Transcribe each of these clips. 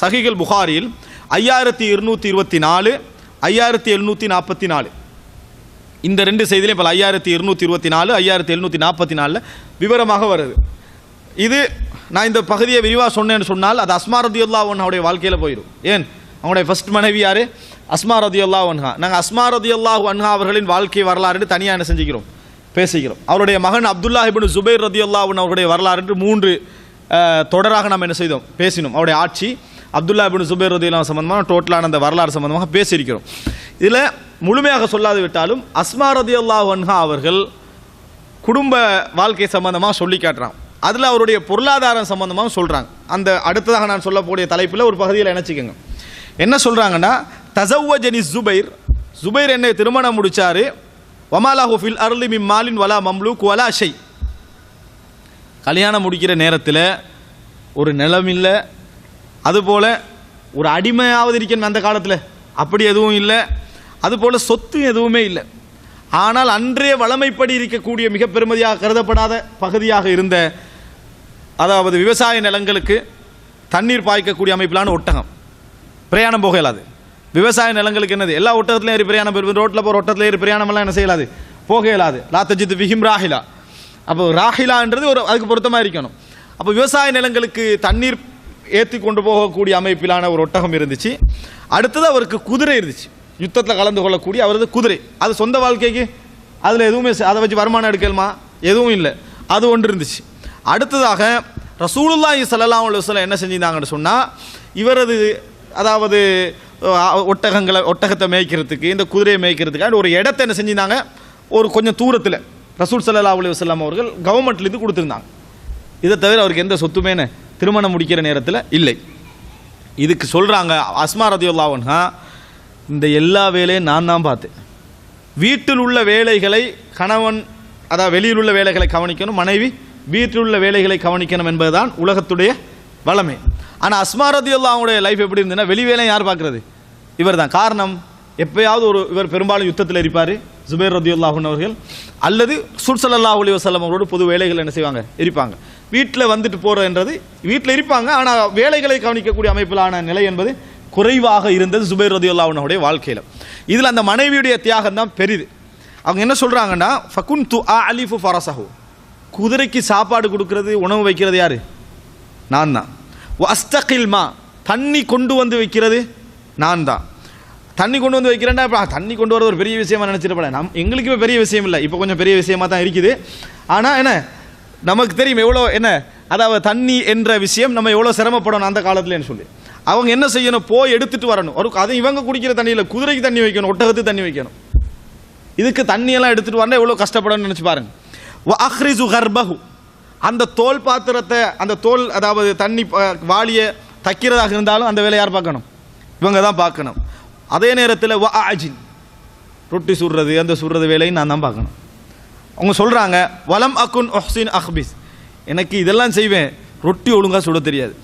சஹிகள் புகாரில் ஐயாயிரத்தி இருநூற்றி இருபத்தி நாலு ஐயாயிரத்தி எழுநூற்றி நாற்பத்தி நாலு. இந்த ரெண்டு செய்திலையும் இப்போ ஐயாயிரத்தி இருநூற்றி இருபத்தி நாலு ஐயாயிரத்தி எழுநூற்றி நாற்பத்தி நாலில் விவரமாக வருது. இது நான் இந்த பகுதியை விரிவாக சொன்னேன்னு சொன்னால் அது அஸ்மா ரதியுல்லா அவனுடைய வாழ்க்கையில் போயிடும். ஏன்? அவனுடைய ஃபர்ஸ்ட் மனைவி யார்? அஸ்மா ரதியுல்லா ஒன்ஹா நாங்கள் அஸ்மா ரதியுல்லா ஒன்ஹா அவர்களின் வாழ்க்கை வரலாறு தனியாக என்ன செஞ்சுக்கிறோம்? பேசிக்கிறோம் அவருடைய மகன் அப்துல்லா இபின் ஜுபைர் ரதியுல்லா அவருடைய வரலாறு என்று மூன்று தொடராக நாம் என்ன செய்தோம்? பேசினோம். அவருடைய ஆட்சி அப்துல்லா பின் சுபேர் ரதியுல்லா சம்பந்தமாக டோட்டலான அந்த வரலாறு சம்பந்தமாக பேசியிருக்கிறோம். இதில் முழுமையாக சொல்லாது விட்டாலும் அஸ்மா ரதியுல்லா வன்ஹா அவர்கள் குடும்ப வாழ்க்கை சம்பந்தமாக சொல்லி காட்டுறான். அதில் அவருடைய பொருளாதாரம் சம்பந்தமாக சொல்கிறாங்க அந்த அடுத்ததாக நான் சொல்லக்கூடிய தலைப்பில் ஒரு பகுதியில் நினச்சிக்கோங்க என்ன சொல்கிறாங்கன்னா தசவ்வஜனி ஜுபைர் ஜுபைர் என்னை திருமணம் முடிச்சாரு. வமாலாஹு ஃபில் அருளி மிம் மாலின் வலா மம்லூக் வலா ஷை. கல்யாணம் முடிக்கிற நேரத்தில் ஒரு நிலமில்லை அதுபோல் ஒரு அடிமையாவது இருக்கணும் அந்த காலத்தில். அப்படி எதுவும் இல்லை. அதுபோல் சொத்து எதுவுமே இல்லை. ஆனால் அன்றைய வளமைப்படி இருக்கக்கூடிய மிக பெருமதியாக கருதப்படாத பகுதியாக இருந்த அதாவது விவசாய நிலங்களுக்கு தண்ணீர் பாய்க்கக்கூடிய அமைப்பிலான ஒட்டகம். பிரயாணம் போக இயலாது விவசாய நிலங்களுக்கு என்னது? எல்லா ஒட்டகத்துலையும் ஏறி பிரயாணம் போயிருப்பது ரோட்டில் போகிற ஒட்டத்தில் ஏறி பிரயாணமெல்லாம் என்ன செய்யலாது? போக இயலாது லாத்தஜித் விஹிம் ராஹிலா. அப்போ ராஹிலான்றது ஒரு அதுக்கு பொருத்தமாக இருக்கணும். அப்போ விவசாய நிலங்களுக்கு தண்ணீர் ஏற்றி கொண்டு போகக்கூடிய அமைப்பிலான ஒரு ஒட்டகம் இருந்துச்சு. அடுத்தது அவருக்கு குதிரை இருந்துச்சு. யுத்தத்தில் கலந்து கொள்ளக்கூடிய அவரது குதிரை. அது சொந்த வாழ்க்கைக்கு? அதில் எதுவுமே அதை வச்சு வருமானம் எடுக்கலுமா? எதுவும் இல்லை. அது ஒன்று இருந்துச்சு. அடுத்ததாக ரசூலுல்லாஹி ஸல்லல்லாஹு அலைஹி என்ன செஞ்சிருந்தாங்கன்னு சொன்னால் இவரது அதாவது ஒட்டகங்களை ஒட்டகத்தை மேய்க்கிறதுக்கு இந்த குதிரையை மேய்க்கிறதுக்கு ஒரு இடத்த என்ன செஞ்சிருந்தாங்க? ஒரு கொஞ்சம் தூரத்தில் ரசூல் சல்லா அலி வஸ்லாம் அவர்கள் கவர்மெண்ட்லேருந்து கொடுத்துருந்தாங்க. இதை தவிர அவருக்கு எந்த சொத்துமேனு திருமணம் முடிக்கிற நேரத்தில் இல்லை. இதுக்கு சொல்கிறாங்க அஸ்மா ரதியுல்லாவன்ஹா இந்த எல்லா வேலையும் நான் தான் பார்த்தேன். வீட்டில் உள்ள வேலைகளை கணவன் அதாவது வெளியில் உள்ள வேலைகளை கவனிக்கணும் மனைவி வீட்டில் உள்ள வேலைகளை கவனிக்கணும் என்பதுதான் உலகத்துடைய வளமை ஆனால் அஸ்மா ரதியுல்லாவுடைய லைஃப் எப்படி இருந்ததுன்னா வெளி வேலையை யார் பார்க்குறது? இவர் தான் காரணம் எப்பயாவது ஒரு இவர் பெரும்பாலும் யுத்தத்தில் இருப்பார் ஜுபேர் ரதியுல்லாஹன் அவர்கள். அல்லது சுர்சல்லா அலி வசல்லம் அவரோடு பொது வேலைகள் என்ன செய்வாங்க? இருப்பாங்க. வீட்டில் வந்துட்டு போகிறதுன்றது வீட்டில் இருப்பாங்க ஆனால் வேலைகளை கவனிக்கக்கூடிய அமைப்பிலான நிலை என்பது குறைவாக இருந்தது சுபைர் ரதியுல்லாவுடைய வாழ்க்கையில். இதில் அந்த மனைவியுடைய தியாகம் தான் பெரிது. அவங்க என்ன சொல்கிறாங்கன்னா ஃபகுன் து அ அலிஃபு ஃபரசஹு குதிரைக்கு சாப்பாடு கொடுக்கறது உணவு வைக்கிறது யார்? நான் தான். அஸ்தகில்மா தண்ணி கொண்டு வந்து வைக்கிறது நான் தான். தண்ணி கொண்டு வந்து வைக்கிறேன்னா இப்போ தண்ணி கொண்டு வரது ஒரு பெரிய விஷயமா நினச்சிட்டு நம் எங்களுக்கு இப்போ பெரிய விஷயம் இல்லை. இப்போ கொஞ்சம் பெரிய விஷயமா தான் இருக்குது. ஆனால் என்ன? நமக்கு தெரியும் எவ்வளோ என்ன? அதாவது தண்ணி என்ற விஷயம் நம்ம எவ்வளோ சிரமப்படணும் அந்த காலத்துலன்னு சொல்லி. அவங்க என்ன செய்யணும்? போய் எடுத்துட்டு வரணும். ஒரு அது இவங்க குடிக்கிற தண்ணியில் குதிரைக்கு தண்ணி வைக்கணும் ஒட்டகத்துக்கு தண்ணி வைக்கணும். இதுக்கு தண்ணியெல்லாம் எடுத்துகிட்டு வரணும் எவ்வளோ கஷ்டப்படணும்னு நினச்சி பாருங்க. வ அஹ்ரிசு கர்பஹு. அந்த தோல் பாத்திரத்தை அந்த தோல் அதாவது தண்ணி வாளியை தைக்கிறதாக இருந்தாலும் அந்த வேலையை யார் பார்க்கணும்? இவங்க தான் பார்க்கணும். அதே நேரத்தில் வ அஜின். ரொட்டி சுடுறது அந்த சுடுறது வேலையும் நான் தான் பார்க்கணும். அவங்க சொல்கிறாங்க வலம் அக்குன் ஒஹ்சின் அஹ்பிஸ். எனக்கு இதெல்லாம் செய்வேன். ரொட்டி ஒழுங்காக சுட தெரியாது.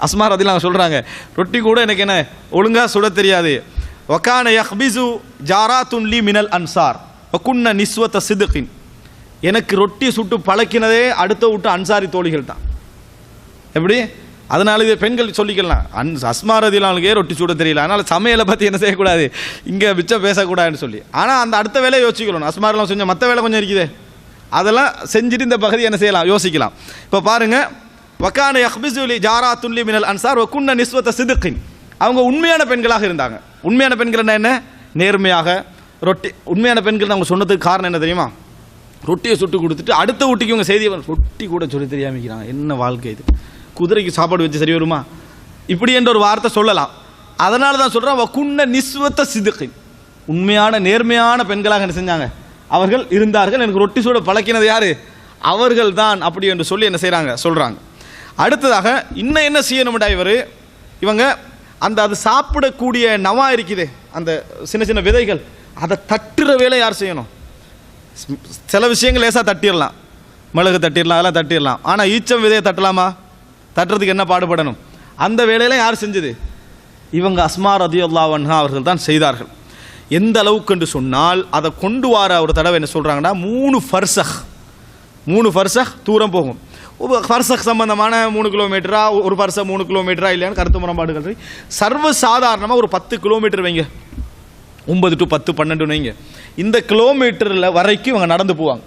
அஸ்மா அவங்க சொல்கிறாங்க ரொட்டி கூட எனக்கு என்ன? ஒழுங்காக சுட தெரியாது. வக்கான யஹ்பிசு ஜாராத்துன் லி மினல் அன்சார். ஒக்குன்ன நிஸ்வத்த சிதுகின். எனக்கு ரொட்டி சுட்டு பழக்கினதே அடுத்த விட்டு அன்சாரி தோழிகள் தான். எப்படி? அதனால இதை பெண்கள் சொல்லிக்கலாம். அன் அஸ்மாரதிலாலுக்கே ரொட்டி சுட தெரியல? அதனால் சமையலை பற்றி என்ன செய்யக்கூடாது? இங்கே மிச்சம் பேசக்கூடாதுன்னு சொல்லி. ஆனால் அந்த அடுத்த வேலையை யோசிக்கணும். அஸ்மாரெலாம் செஞ்ச மற்ற வேலை கொஞ்சம் இருக்குதே. அதெல்லாம் செஞ்சுட்டு இந்த பகுதி என்ன செய்யலாம்? யோசிக்கலாம். இப்போ பாருங்கள் வக்கான யஹ்பிசுலி ஜாராத்துல்லி மினல் அன்சார் வக்குன்ன நிஸ்வத்த சிதுக்கின். அவங்க உண்மையான பெண்களாக இருந்தாங்க. உண்மையான பெண்கள்னா என்ன? நேர்மையாக ரொட்டி. உண்மையான பெண்கள் அவங்க சொன்னதுக்கு காரணம் என்ன தெரியுமா? ரொட்டியை சுட்டு கொடுத்துட்டு அடுத்த ஊட்டிக்கு இவங்க செய்தியை ரொட்டி கூட சொல்லி தெரியாமிக்கிறாங்க என்ன வாழ்க்கை இது? குதிரைக்கு சாப்பாடு வச்சு சரி வருமா? இப்படி என்ற ஒரு வார்த்தை சொல்லலாம். அதனால தான் சொல்கிறேன் வக்குன்ன நிஸ்வத்த சிதுக்கை உண்மையான நேர்மையான பெண்களாக என்ன செஞ்சாங்க? அவர்கள் இருந்தார்கள். எனக்கு ரொட்டி சூட பழக்கினது யார்? அவர்கள் தான் அப்படி என்று சொல்லி என்ன செய்கிறாங்க சொல்கிறாங்க அடுத்ததாக இன்னும் என்ன செய்யணும்டா இவர்? இவங்க அந்த அது சாப்பிடக்கூடிய நவா இருக்குதே அந்த சின்ன சின்ன விதைகள் அதை தட்டுற வேலை யார் செய்யணும்? சில விஷயங்கள் லேசாக தட்டிடலாம். மிளகு தட்டிடலாம் அதெல்லாம் தட்டிடலாம். ஆனால் ஈச்சம் விதையை தட்டலாமா? தட்டுறதுக்கு என்ன பாடுபடணும்? அந்த வேலையெல்லாம் யார் செஞ்சது? இவங்க அஸ்மா ரதியுல்லாவன்ஹா அவர்கள் தான் செய்தார்கள். எந்த அளவுக்கு என்று சொன்னால் அதை கொண்டு வர ஒரு தடவை என்ன சொல்கிறாங்கன்னா மூணு ஃபர்சஹ் மூணு ஃபர்சஹ் தூரம் போகும். ஒரு சம்பந்தமான மூணு கிலோமீட்டரா ஒரு பர்ச மூணு கிலோமீட்டரா இல்லையான்னு கருத்து முரண்பாடுகள் சர்வ சாதாரணமாக ஒரு பத்து கிலோமீட்டர் வைங்க. ஒன்பது டு பத்து பன்னெண்டு வைங்க. இந்த கிலோமீட்டரில் வரைக்கும் இவங்க நடந்து போவாங்க.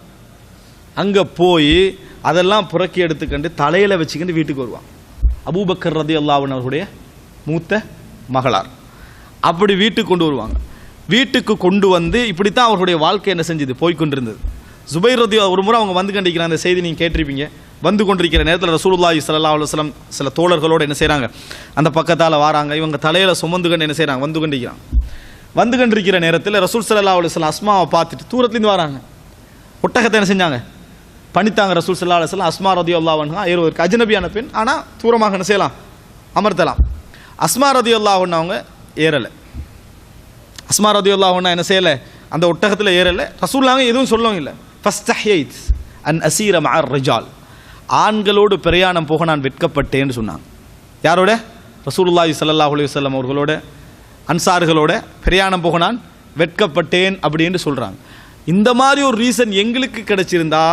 அங்கே போய் அதெல்லாம் புறக்கி எடுத்துக்கண்டு தலையில் வச்சுக்கிட்டு வீட்டுக்கு வருவான். அபூபக்கர் ரதி அல்லாஹன் அவர்களுடைய மூத்த மகளார். அப்படி வீட்டுக்கு கொண்டு வருவாங்க. வீட்டுக்கு கொண்டு வந்து இப்படித்தான் அவர்களுடைய வாழ்க்கை என்ன செஞ்சது? போய்கொண்டிருந்தது ஜுபைர் ரதி ஒரு முறை அவங்க வந்து கண்டிக்கிற அந்த செய்தி நீங்கள் கேட்டிருப்பீங்க. வந்து கொண்டிருக்கிற நேரத்தில் ரசூலுல்லாஹி சல்லா அலுவலம் சில தோழர்களோடு என்ன செய்கிறாங்க அந்த பக்கத்தால் வராங்க. இவங்க தலையில் சுமந்து கண்டு என்ன செய்கிறாங்க வந்து கொண்டிருக்கிறாங்க. வந்து கண்டிருக்கிற நேரத்தில் ரசூல் சல்லா அலுவலம் அஸ்மாவை பார்த்துட்டு தூரத்துலேருந்து வராங்க. ஒட்டகத்தை என்ன செஞ்சாங்க? பண்ணித்தாங்க ரசூல் சல்லா அலுவலாம் அஸ்மா ரதி அல்லாவன்ஹா ஒரு அஜ்னபியான பெண். ஆனால் தூரமாக என்ன செய்யலாம்? அமர்த்தலாம். அஸ்மா ரதி அல்லாஹன் அவங்க ஏறலை. அஸ்மா ரதி அல்லாஹன்னா என்ன செய்யலை? அந்த ஒட்டகத்தில் ஏறலை. ரசூல்லாங்க எதுவும் சொல்லவும் இல்லை. ஃபஸ்ட் அன் அசீர ஆர் ரிஜால் ஆண்களோடு பிரயாணம் போக நான் வெட்கப்பட்டேன்னு சொன்னாங்க. யாரோட? ரசூலுல்லாஹி ஸல்லல்லாஹு அலைஹி வஸல்லம் அவர்களோட அன்சார்களோட பிரயாணம் போக நான் வெட்கப்பட்டேன் அப்படின்னு சொல்கிறாங்க இந்த மாதிரி ஒரு ரீசன் எங்களுக்கு கிடைச்சிருந்தா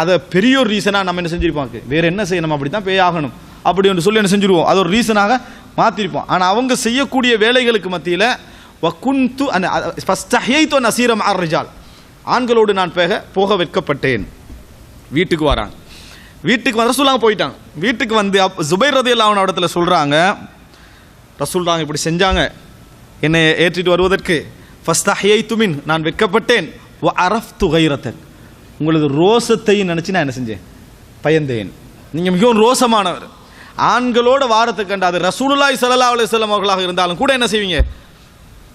அதை பெரிய ஒரு ரீசனாக நம்ம என்ன செஞ்சிருப்போம்? வேறு என்ன செய்யணும்? அப்படி தான் பேய் ஆகணும். அப்படி ஒன்று சொல்லி என்ன செஞ்சிருவோம்? அது ஒரு ரீசனாக மாற்றிருப்போம் ஆனால் அவங்க செய்யக்கூடிய வேலைகளுக்கு மத்தியில் வக்குந்து அந்த ஃபஸ்ட் ஹைத்து நசீரம் ஆர்ஜால் ஆண்களோடு நான் போக போக வைக்கப்பட்டேன் வீட்டுக்கு வராங்க. வீட்டுக்கு வர ரசூல்லாங்க போயிட்டாங்க. வீட்டுக்கு வந்து அப் ஜுபைர் ரதி அல்லாஹ் இடத்துல சொல்கிறாங்க ரசூல்றாங்க இப்படி செஞ்சாங்க. என்னை ஏற்றிட்டு வருவதற்கு ஃபஸ்ட் துமின் நான் வெட்கப்பட்டேன். அரஃப் துகைரத்தன் உங்களது ரோசத்தையும் நினச்சி நான் என்ன செஞ்சேன்? பயந்தேன். நீங்கள் மிகவும் ரோசமானவர். ஆண்களோட வாரத்தை கண்டு அது ரசூலுல்லாஹி ஸல்லல்லாஹு அலைஹி அவர்களாக இருந்தாலும் கூட என்ன செய்வீங்க?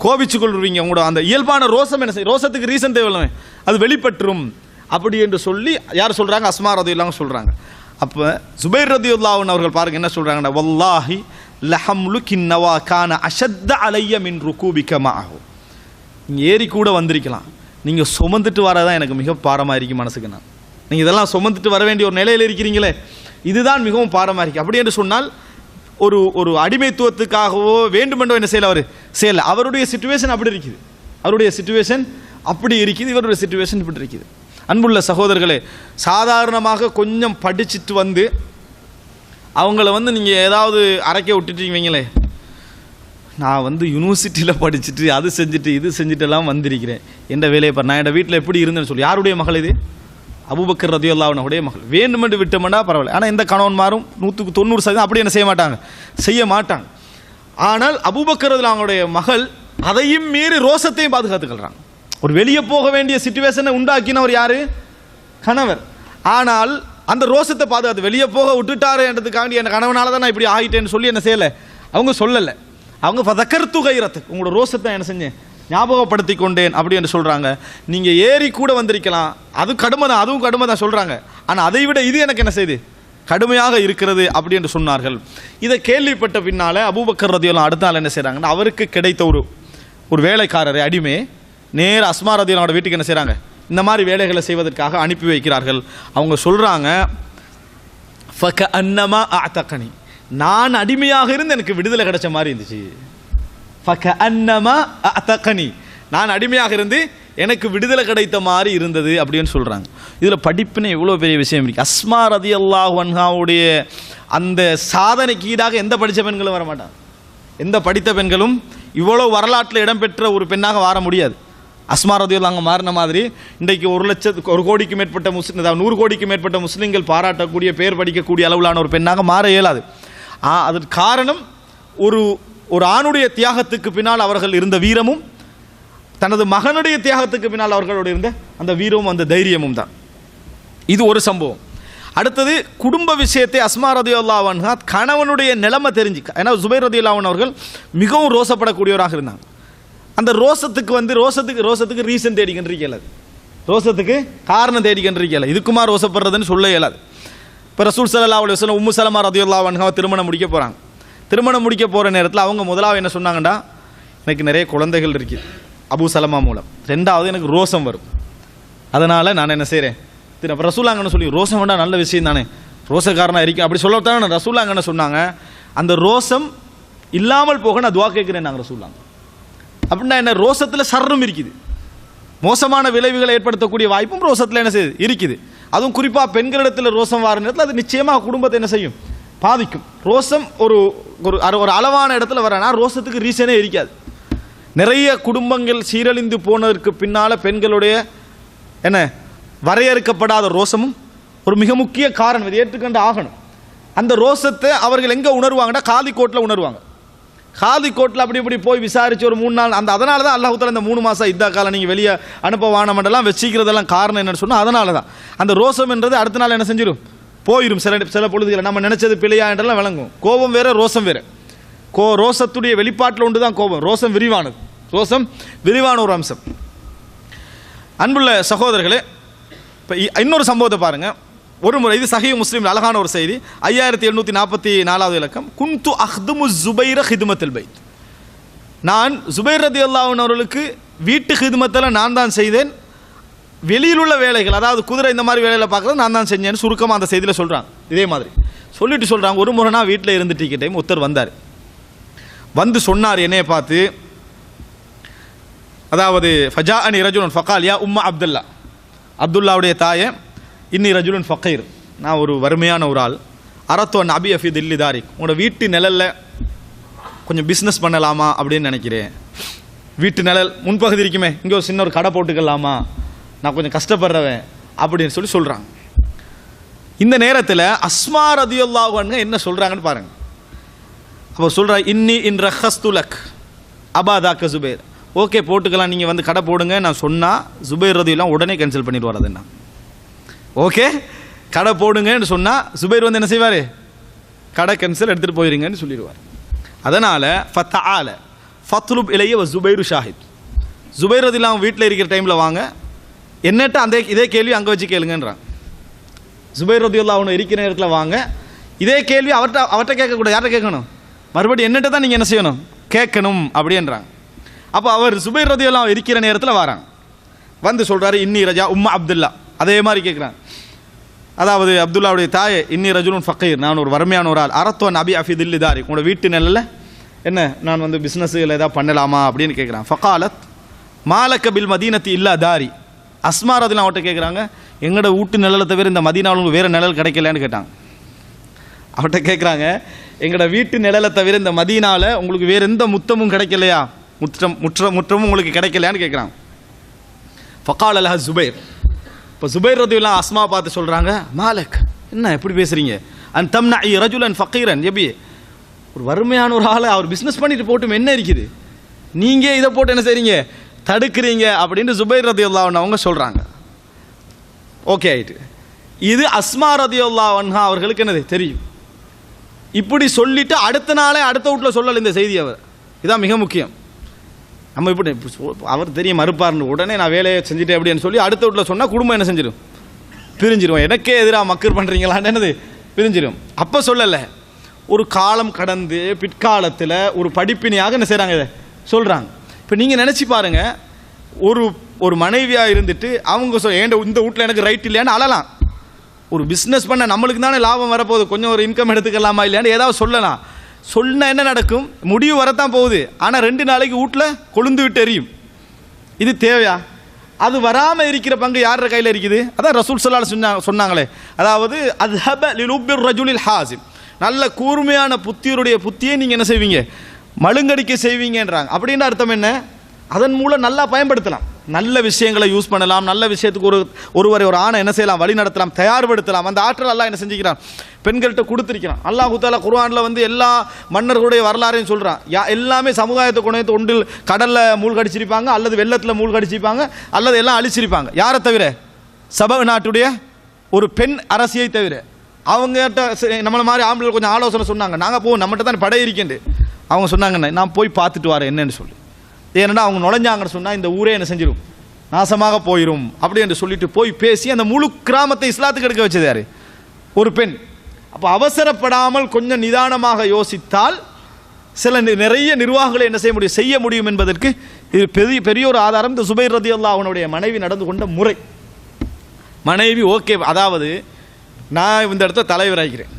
கோபிச்சு கொள்வீங்க உங்களோட அந்த இயல்பான ரோசம் என்ன செய்ய ரோசத்துக்கு ரீசன் தேவையில்லை. அது வெளிப்பட்டுரும். அப்படி என்று சொல்லி யார் சொல்கிறாங்க அஸ்மா ரதி இல்லாமல் சொல்கிறாங்க அப்போ சுபைர் ரதி அவர்கள் பாருங்க என்ன சொல்கிறாங்கன்னா வல்லாஹி லஹம்லு கின்னவா கான அஷத்த அலைய மின் ருக்கூபிக்க நீங்கள் ஏறி கூட வந்திருக்கலாம். நீங்கள் சுமந்துட்டு வரதான் எனக்கு மிக பாரமாக இருக்கு மனசுக்கு நான். நீங்கள் இதெல்லாம் சுமந்துட்டு வர வேண்டிய ஒரு நிலையில் இருக்கிறீங்களே இதுதான் மிகவும் பாரமாக இருக்கு அப்படி என்று சொன்னால் ஒரு ஒரு அடிமைத்துவத்துக்காகவோ வேண்டுமென்றோ என்ன செய்யல அவர்? செய்யலை. அவருடைய சுச்சுவேஷன் அப்படி இருக்குது. அவருடைய சுச்சுவேஷன் அப்படி இருக்குது இவருடைய சுச்சுவேஷன் இப்படி இருக்குது. அன்புள்ள சகோதரர்களே சாதாரணமாக கொஞ்சம் படிச்சுட்டு வந்து அவங்கள வந்து நீங்கள் ஏதாவது அரைக்க விட்டுட்டீங்களே நான் வந்து யூனிவர்சிட்டியில் படிச்சுட்டு அது செஞ்சுட்டு இது செஞ்சுட்டுலாம் வந்திருக்கிறேன். எந்த வேலையை பாரு நான் என் வீட்டில் எப்படி இருந்தேன்னு சொல்லி. யாருடைய மகள் இது? அபுபக்கர் ரதியுல்லாவுடைய மகள். வேண்டுமென்று விட்டோம்னா பரவாயில்ல. ஆனால் எந்த கணவன்மாரும் நூற்றுக்கு தொண்ணூறு சதவீதம் அப்படி என்ன செய்ய மாட்டாங்க? செய்ய மாட்டாங்க. ஆனால் அபுபக்கர் அவங்களுடைய மகள் அதையும் மீறி ரோசத்தையும் பாதுகாத்துக்கிறாங்க ஒரு வெளியே போக வேண்டிய சுச்சுவேஷனை உண்டாக்கினவர் யார்? கணவர். ஆனால் அந்த ரோசத்தை பாதுகாத்து வெளியே போக விட்டுட்டாருன்றதுக்காண்டி என் கணவனால தான் நான் இப்படி ஆகிட்டேன்னு சொல்லி என்ன செய்யலை? அவங்க சொல்லலை. அவங்க பதக்கர் துகைரத்து உங்களோட ரோசத்தை என்ன செஞ்சேன்? ஞாபகப்படுத்தி கொண்டேன் அப்படி என்று சொல்கிறாங்க நீங்கள் ஏறி கூட வந்திருக்கலாம். அது கடுமை தான் அதுவும் கடுமை தான் சொல்கிறாங்க ஆனால் அதை விட இது எனக்கு என்ன செய்யுது கடுமையாக இருக்கிறது அப்படி என்று சொன்னார்கள். இதை கேள்விப்பட்ட பின்னால் அபூபக்கர் ரதியெல்லாம் அடுத்த நாள் என்ன செய்கிறாங்கன்னா அவருக்கு கிடைத்த ஒரு ஒரு வேலைக்காரரை அடிமை நேர அஸ்மா ரதியலோட வீட்டுக்கு என்ன செய்கிறாங்க இந்த மாதிரி வேலைகளை செய்வதற்காக அனுப்பி வைக்கிறார்கள். அவங்க சொல்கிறாங்க ஃபக அன்னமா அத்தக்கணி நான் அடிமையாக இருந்து எனக்கு விடுதலை கிடைச்ச மாதிரி இருந்துச்சு. ஃபக அன்னமா அத்தக்கனி நான் அடிமையாக இருந்து எனக்கு விடுதலை கிடைத்த மாதிரி இருந்தது அப்படின்னு சொல்கிறாங்க இதில் படிப்புன்னு எவ்வளோ பெரிய விஷயம் இருக்கு. அஸ்மா ரதி அல்லாஹ் அந்த சாதனைக்கு ஈடாக எந்த படித்த பெண்களும் வர மாட்டாங்க. எந்த படித்த பெண்களும் இவ்வளோ வரலாற்றில் இடம்பெற்ற ஒரு பெண்ணாக வர முடியாது. அஸ்மா ரதியுல்லா அங்கே மாறின மாதிரி இன்றைக்கு ஒரு லட்சத்துக்கு ஒரு கோடிக்கு மேற்பட்ட முஸ்லிம் அதாவது நூறு கோடிக்கு மேற்பட்ட முஸ்லீம்கள் பாராட்டக்கூடிய பேர் படிக்கக்கூடிய அளவிலான ஒரு பெண்ணாக மாற இயலாது. அதற்கு காரணம் ஒரு ஒரு ஆணுடைய தியாகத்துக்கு பின்னால் அவர்கள் இருந்த வீரமும் தனது மகனுடைய தியாகத்துக்கு பின்னால் அவர்களோடு இருந்த அந்த வீரமும் அந்த தைரியமும் தான். இது ஒரு சம்பவம். அடுத்தது குடும்ப விஷயத்தை அஸ்மா ரதியுல்லாவன்ஹா கணவனுடைய நிலைமை தெரிஞ்சு ஏன்னா சுபைர் ரதியுல்லாவன் அவர்கள் மிகவும் ரோசப்படக்கூடியவராக இருந்தாங்க அந்த ரோசத்துக்கு வந்து ரோசத்துக்கு ரோசத்துக்கு ரீசன் தேடிக்கின்ற இயலாது. ரோசத்துக்கு காரணம் தேடிக்கின்ற இயலாது. இதுக்குமா ரோசப்படுறதுன்னு சொல்ல இயலாது. இப்போ ரசூல் சல்லா அலி வசலம் உம்மு சலமா ரதியுல்லாவன்ஹா திருமணம் முடிக்க போகிறாங்க திருமணம் முடிக்க போகிற நேரத்தில் அவங்க முதலாவது என்ன சொன்னாங்கன்னா எனக்கு நிறைய குழந்தைகள் இருக்குது அபு சலமா மூலம். ரெண்டாவது எனக்கு ரோசம் வரும். அதனால் நான் என்ன செய்கிறேன் திரு அப்போ ரசூலாங்கன்னு சொல்லி ரோசம் வேண்டாம் நல்ல விஷயம் தானே. ரோசக்காரனாக இருக்கேன் அப்படி சொல்லத்தானே ரசூலாங்கன்னு சொன்னாங்க. அந்த ரோசம் இல்லாமல் போக நான் துவா கேட்குறேன் நாங்கள் ரசூலாங்க அப்படின்னா என்ன? ரோசத்தில் சர்றும் இருக்குது. மோசமான விளைவுகளை ஏற்படுத்தக்கூடிய வாய்ப்பும் ரோசத்தில் என்ன செய்யுது? இருக்குது. அதுவும் குறிப்பாக பெண்களிடத்தில் ரோசம் வார நேரத்தில் அது நிச்சயமாக குடும்பத்தை என்ன செய்யும்? பாதிக்கும். ரோசம் ஒரு ஒரு ஒரு அளவான இடத்துல வரனா ரோசத்துக்கு ரீசனே இருக்காது. நிறைய குடும்பங்கள் சீரழிந்து போனதற்கு பின்னால் பெண்களுடைய என்ன வரையறுக்கப்படாத ரோசமும் ஒரு மிக முக்கிய காரணம். இது ஏற்றுக்கொண்டு ஆகணும். அந்த ரோசத்தை அவர்கள் எங்கே உணர்வாங்கன்னா காதி கோட்டில் உணர்வாங்க. காதி கோட்டில் அப்படி இப்படி போய் விசாரித்து ஒரு மூணு நாள் அந்த அதனால தான் அல்லாஹூத்தில் இந்த மூணு மாதம் இதா காலம் நீங்கள் வெளியே அனுப்ப வானமெல்லாம் வச்சிக்கிறதெல்லாம் காரணம் என்னன்னு சொன்னால் அதனால தான் அந்த ரோசம்ன்றது அடுத்த நாள் என்ன செஞ்சிடும் போயிடும் சில சில பொழுதுகளை நம்ம நினச்சது பிழையா என்றெல்லாம் விளங்கும். கோபம் வேறு ரோசம் வேறு. கோ ரோசத்துடைய வெளிப்பாட்டில் ஒன்று தான் கோபம். ரோசம் விரிவானது. ரோசம் விரிவான ஒரு அம்சம். அன்புள்ள சகோதரர்களே இப்போ இன்னொரு சம்பவத்தை பாருங்கள் ஒரு முறை இது சஹி முஸ்லீம் அழகான ஒரு செய்தி. ஐயாயிரத்தி எழுநூற்றி நாற்பத்தி நாலாவது இலக்கம். குன்து அஹ்துமு ஜுபைர ஹிதுமத்தில் பைத். நான் ஜுபைர் ரதி அல்லாவின் அவர்களுக்கு வீட்டு ஹிதுமத்தில் நான் தான் செய்தேன். வெளியில் உள்ள வேலைகள் அதாவது குதிரை இந்த மாதிரி வேலையில் பார்க்குறது நான் தான் செஞ்சேன்னு சுருக்கமாக அந்த செய்தியில் சொல்கிறாங்க இதே மாதிரி. சொல்லிட்டு சொல்கிறாங்க ஒரு முறை நான் வீட்டில் இருந்துட்டு டைம் ஒருத்தர் வந்தார். வந்து சொன்னார் என்னைய பார்த்து அதாவது ஃபஜா அனி ரஜுன் ஃபகாலியா உம்மா அப்துல்லா. அப்துல்லாவுடைய தாயை இன்னி ரஜுலன் ஃபக்கீர் நான் ஒரு வறுமையான ஒரு ஆள். அரத்தோன் அபி அஃபி தில்லி தாரிக். உங்களோட வீட்டு நிழலில் கொஞ்சம் பிஸ்னஸ் பண்ணலாமா? அப்படின்னு நினைக்கிறேன். வீட்டு நிழல் முன்பகுதி இருக்குமே இங்கே ஒரு சின்ன ஒரு கடை போட்டுக்கலாமா? நான் கொஞ்சம் கஷ்டப்படுறவன். அப்படின்னு சொல்லி சொல்கிறாங்க இந்த நேரத்தில் அஸ்மா ரதியுல்லாஹுங்க என்ன சொல்கிறாங்கன்னு பாருங்க. அப்போ சொல்கிற இன்னி இன் ரஹஸ்துலக் அபாதாக்க ஜுபேர் ஓகே போட்டுக்கலாம். நீங்கள் வந்து கடை போடுங்க. நான் சொன்னால் ஜுபேர் ரதியெல்லாம் உடனே கேன்சல் பண்ணிட்டு வரதுன்னா ஓகே? கடை போடுங்கன்னு சொன்னால் சுபைர் வந்து என்ன செய்வார்? கடை கேன்சல் எடுத்துகிட்டு போயிருங்கன்னு சொல்லிடுவார். அதனால் ஃபத்த ஆல ஃபத்லுப் இலைய ஜுபைரு ஷாஹித். ஜுபைர் இல்லாமல் வீட்டில் இருக்கிற டைமில் வாங்க. என்னட்ட அந்த இதே கேள்வி அங்கே வச்சு கேளுங்கன்றான். ஜுபைர் ரதியுல்லா அவனு இருக்கிற நேரத்தில் வாங்க. இதே கேள்வி அவர்கிட்ட அவர்கிட்ட கேட்கக்கூடாது. யார்கிட்ட கேட்கணும்? மறுபடியும் என்னட்ட தான் நீங்கள் என்ன செய்யணும்? கேட்கணும் அப்படின்றாங்க அப்போ அவர் சுபைர் ரதியுல்லா இருக்கிற நேரத்தில் வராங்க வந்து சொல்கிறாரு இன்னி ரஜா உம்மா அப்துல்லா. அதே மாதிரி கேட்குறாங்க அதாவது அப்துல்லாவுடைய தாயை இன்னி ரஜுலுன் ஃபக்கீர் நான் ஒரு வறுமையான ஒரு ஆள். அரத்துவன் அபி அஃபி தில்லி தாரி. உங்களோட வீட்டு நிலையில் என்ன நான் வந்து பிஸ்னஸுகள் ஏதாவது பண்ணலாமா? அப்படின்னு கேட்குறான் ஃபக்காலத் மாலக்க பில் மதீனத்தி இல்லா தாரி. அஸ்மார் அதில் அவட்ட கேட்குறாங்க எங்களோட வீட்டு நிழலை தவிர இந்த மதீனாவில் உங்களுக்கு வேறு நிழல் கிடைக்கலன்னு கேட்டாங்க. அவட்ட கேட்குறாங்க எங்களோட வீட்டு நிழலை தவிர இந்த மதீனாவில் உங்களுக்கு வேறு எந்த முத்தமும் கிடைக்கலையா? முற்றம் முற்ற முற்றமும் உங்களுக்கு கிடைக்கலையான்னு கேட்குறாங்க ஃபக்கால் அலஹ ஜுபைர் இப்போ சுபைர் ரதியுல்லாம் அஸ்மா பார்த்து சொல்கிறாங்க மாலக் என்ன எப்படி பேசுகிறீங்க அன் தம்னா இ ரஜுலன் ஃபக்கீரன் எப்படி ஒரு வறுமையான ஒரு ஆளை அவர் பிஸ்னஸ் பண்ணிட்டு போட்டும் என்ன இருக்குது? நீங்கள் இதை போட்டு என்ன செய்கிறீங்க தடுக்கிறீங்க அப்படின்ட்டு சுபைர் ரதியுல்லான்னு அவங்க சொல்கிறாங்க ஓகே ஆயிட்டு. இது அஸ்மா ரதியுல்லாவன்ஹா அவர்களுக்கு என்னது? தெரியும். இப்படி சொல்லிட்டு அடுத்த நாளே அடுத்த வீட்டில் சொல்லல இந்த செய்தி அவர். இதான் மிக முக்கியம். நம்ம இப்படி அவர் தெரியும் மறுப்பார்னு உடனே நான் வேலையை செஞ்சுட்டேன் அப்படின்னு சொல்லி அடுத்த வீட்டில் சொன்னால் குடும்பம் என்ன செஞ்சிடும் பிரிஞ்சிடும் எனக்கே எதிராக மக்கள் பண்ணுறீங்களான்னு என்னது? பிரிஞ்சிடும் அப்போ சொல்லலை. ஒரு காலம் கடந்து பிற்காலத்தில் ஒரு படிப்பினையாக என்ன செய்கிறாங்க இதை? சொல்கிறாங்க இப்போ நீங்கள் நினச்சி பாருங்கள் ஒரு ஒரு மனைவியாக இருந்துட்டு அவங்க சொல் ஏண்ட இந்த வீட்டில் எனக்கு ரைட் இல்லையான்னு அழலாம். ஒரு பிஸ்னஸ் பண்ண நம்மளுக்கு தானே லாபம் வரப்போகுது. கொஞ்சம் ஒரு இன்கம் எடுத்துக்கலாமா இல்லையான்னு ஏதாவது சொல்லலாம். சொன்னால் என்ன நடக்கும்? முடிவு வரத்தான் போகுது. ஆனால் ரெண்டு நாளைக்கு வீட்டில் கொழுந்து விட்டு எரியும். இது தேவையா? அது வராமல் இருக்கிற பங்கு யார் கையில் இருக்குது? அதான் ரசூல் சல்லால் சொன்னாங்க சொன்னாங்களே. அதாவது அது ஹப லிலுபிர் ரஜுலில் ஹாசிம் நல்ல கூர்மையான புத்தியருடைய புத்தியை நீங்கள் என்ன செய்வீங்க? மழுங்கடிக்க செய்வீங்கன்றாங்க. அப்படின்ற அர்த்தம் என்ன? அதன் மூலம் நல்லா பயன்படுத்தலாம். நல்ல விஷயங்களை யூஸ் பண்ணலாம் நல்ல விஷயத்துக்கு ஒரு ஒருவரை ஒரு ஆணை என்ன செய்யலாம் வழி நடத்தலாம் தயார்படுத்தலாம். அந்த ஆற்றல் எல்லாம் என்ன செஞ்சுக்கிறான்? பெண்கள்கிட்ட கொடுத்துருக்கிறான். அல்லாஹ் தாலா குர்ஆன்ல வந்து எல்லா மன்னர்களுடைய வரலாறையும் சொல்கிறான் யா எல்லாமே சமுதாயத்தை கொண்டு ஒன்றில் கடலில் மூழ்கடிச்சிருப்பாங்க அல்லது வெள்ளத்தில் மூழ்கடிச்சிருப்பாங்க அல்லது எல்லாம் அழிச்சிருப்பாங்க. யாரை தவிர? சப நாட்டுடைய ஒரு பெண் அரசியை தவிர. அவங்ககிட்ட நம்மளை மாதிரி ஆம்பளை கொஞ்சம் ஆலோசனை சொன்னாங்க. நாங்கள் போவோம் நம்மகிட்ட தான் படை இருக்கேன் அவங்க சொன்னாங்க நான் போய் பார்த்துட்டு வரேன் என்னன்னு சொல்லி. ஏன்னா அவங்க நுழைஞ்சாங்கன்னு சொன்னால் இந்த ஊரே என்ன செஞ்சிடும் நாசமாக போயிடும் அப்படி என்று சொல்லிட்டு போய் பேசி அந்த முழு கிராமத்தை இஸ்லாத்துக்கு எடுக்க வச்சது யார்? ஒரு பெண். அப்போ அவசரப்படாமல் கொஞ்சம் நிதானமாக யோசித்தால் சில நி- நிறைய நிர்வாகங்களை என்ன செய்ய முடியும் செய்ய முடியும் என்பதற்கு இது பெரிய பெரிய ஒரு ஆதாரம். இந்த சுபைர் ரதி அவனுடைய மனைவி நடந்து கொண்ட முறை. மனைவி ஓகே. அதாவது நான் இந்த இடத்த தலைவராகிறேன்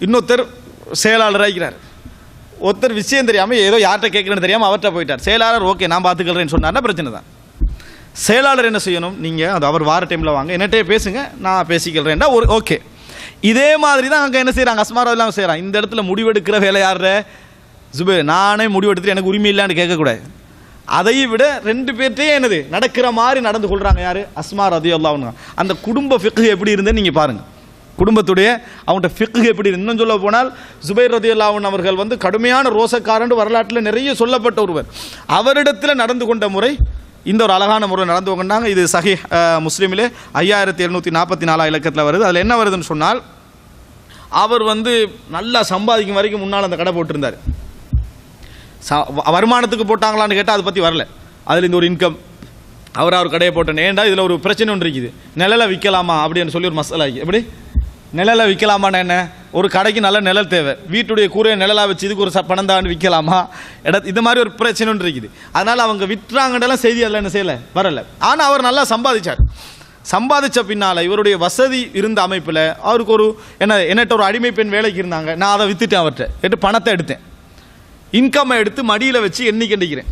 இன்னொருத்தர் செயலாளராகிறார் ஒருத்தர் விஷயம் தெரியாமல் ஏதோ யார்கிட்ட கேட்குறேன்னு தெரியாமல் அவர்கிட்ட போயிட்டார். செயலாளர் ஓகே நான் பார்த்துக்கிறேன்னு சொன்னார்னா பிரச்சனை தான். செயலாளர் என்ன செய்யணும்? நீங்கள் அது அவர் வார டைமில் வாங்க. என்னட்டே பேசுங்க நான் பேசிக்கிறேன்டா ஒரு ஓகே. இதே மாதிரி தான் அங்கே என்ன செய்கிறாங்க அஸ்மாரா இல்லாமல் செய்கிறான் இந்த இடத்துல முடிவெடுக்கிற வேலை யார் ஜுபே நானே முடிவெடுத்துட்டு எனக்கு உரிமை இல்லைன்னு கேட்கக்கூடாது. அதை விட ரெண்டு பேர்ட்டே என்னது? நடக்கிற மாதிரி நடந்து கொள்கிறாங்க யார்? அஸ்மா ரதி அந்த குடும்ப ஃபிக்கு எப்படி இருந்தேன்னு நீங்கள் பாருங்கள் குடும்பத்துடைய அவங்கள்ட்ட ஃபிக்கு எப்படி இன்னும் சொல்ல போனால் ஜுபைர் ரதி அவர்கள் வந்து கடுமையான ரோசக்காரன் வரலாற்றில் நிறைய சொல்லப்பட்ட ஒருவர். அவரிடத்தில் நடந்து கொண்ட முறை இந்த ஒரு அழகான முறை நடந்து கொண்டாங்க. இது சஹி முஸ்லீமிலே ஐயாயிரத்தி எழுநூற்றி நாற்பத்தி நாலாம் இலக்கத்தில் வருது. அதில் என்ன வருதுன்னு சொன்னால் அவர் வந்து நல்லா சம்பாதிக்கும் வரைக்கும் முன்னால் அந்த கடை போட்டிருந்தார். ச- வ- வருமானத்துக்கு போட்டாங்களான்னு கேட்டால் அதை பற்றி வரல. அதில் இந்த ஒரு இன்கம் அவர் அவர் கடையை போட்டேன். ஏன்டா இதில் ஒரு பிரச்சனை ஒன்று இருக்குது. நிழலை விற்கலாமா அப்படின்னு சொல்லி ஒரு மசாலா எப்படி? நிழலை விற்கலாமான்னு என்ன? ஒரு கடைக்கு நல்ல நிழல் தேவை. வீட்டுடைய கூரையை நிழலாக வச்சு இதுக்கு ஒரு ச- பணம் தான் விற்கலாமா? இட இது மாதிரி ஒரு பிரச்சனை ஒன்று இருக்குது. அதனால் அவங்க விற்றாங்கன்றலாம் செய்தி அதில் என்ன செய்யலை? வரல. ஆனால் அவர் நல்லா சம்பாதிச்சார். சம்பாதிச்ச பின்னால் இவருடைய வசதி இருந்த அமைப்பில் அவருக்கு ஒரு என்ன என்னட்ட ஒரு அடிமை பெண் வேலைக்கு இருந்தாங்க. நான் அதை விற்றுட்டேன் அவர்கிட்ட. எட்டு பணத்தை எடுத்தேன். இன்கம்மை எடுத்து மடியில் வச்சு எண்ணிக்கை கண்டிக்கிறேன்?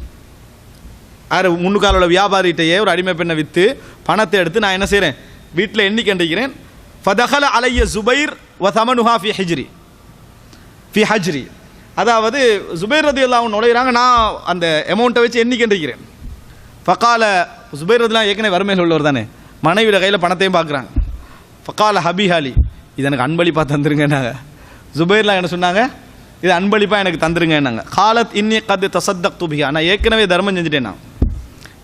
யார் முன்னுக்கால வியாபாரிகிட்டையே ஒரு அடிமை பெண்ணை விற்று பணத்தை எடுத்து நான் என்ன செய்கிறேன் வீட்டில் எண்ணிக்கை கண்டிக்கிறேன்? ஃபதஹல அலைய ஜுபைர் வ தமனுஹா ஃபி ஹிஜ்ரி ஃபி ஹஜ்ரி அதாவது ஜுபைர் ரதி அல்லாஹ் நுழையிறாங்க நான் அந்த அமௌண்ட்டை வச்சு எண்ணிக்கின்றிருக்கிறேன். ஃபக்கால ஜுபைர் ரதிலாம் ஏற்கனவே வறுமையில் உள்ளவர் தானே. மனைவியோட கையில் பணத்தையும் பார்க்குறாங்க. ஃபக்கால ஹபி ஹாலி இது எனக்கு அன்பளிப்பாக தந்துருங்கன்னாங்க ஜுபைர்லாம் என்ன சொன்னாங்க? இது அன்பளிப்பாக எனக்கு தந்துருங்கன்னாங்க காலத் இன்னி கது தசத்தக் துபிகா நான் ஏற்கனவே தர்மம் செஞ்சுட்டேன் நான்.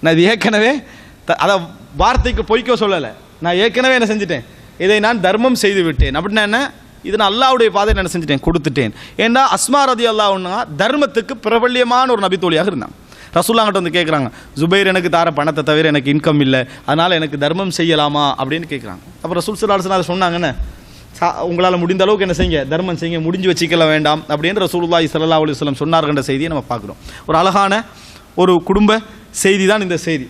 நான் இது ஏற்கனவே த- அதை வார்த்தைக்கு பொய்க்க சொல்லலை. நான் ஏற்கனவே என்ன செஞ்சுட்டேன். இதை நான் தர்மம் செய்து விட்டேன் அப்படின்னா என்ன? இது நான் அல்லாவுடைய பாதையை என்ன செஞ்சுட்டேன்? கொடுத்துட்டேன். ஏன்னா அஸ்மா ரதி அல்லாஹ்னா தர்மத்துக்கு பிரபல்யமான ஒரு நபித்தோழியாக இருந்தான். ரசூல்லாங்கிட்ட வந்து கேட்குறாங்க ஜுபைர் எனக்கு தார பணத்தை தவிர எனக்கு இன்கம் இல்லை. அதனால் எனக்கு தர்மம் செய்யலாமா? அப்படின்னு கேட்குறாங்க அப்புறம் ரசூல் சலாஹன் அதை சொன்னாங்கன்னு சா உங்களால் முடிந்த அளவுக்கு என்ன செய்யுங்க? தர்மம் செய்யுங்க. முடிஞ்சு வச்சுக்கல வேண்டாம். அப்படின்னு ரசூல்லா ஸல்லல்லாஹு அலைஹி சொல்லம் சொன்னார்கின்ற செய்தியை நம்ம பார்க்குறோம். ஒரு அழகான ஒரு குடும்ப செய்தி தான் இந்த செய்தி.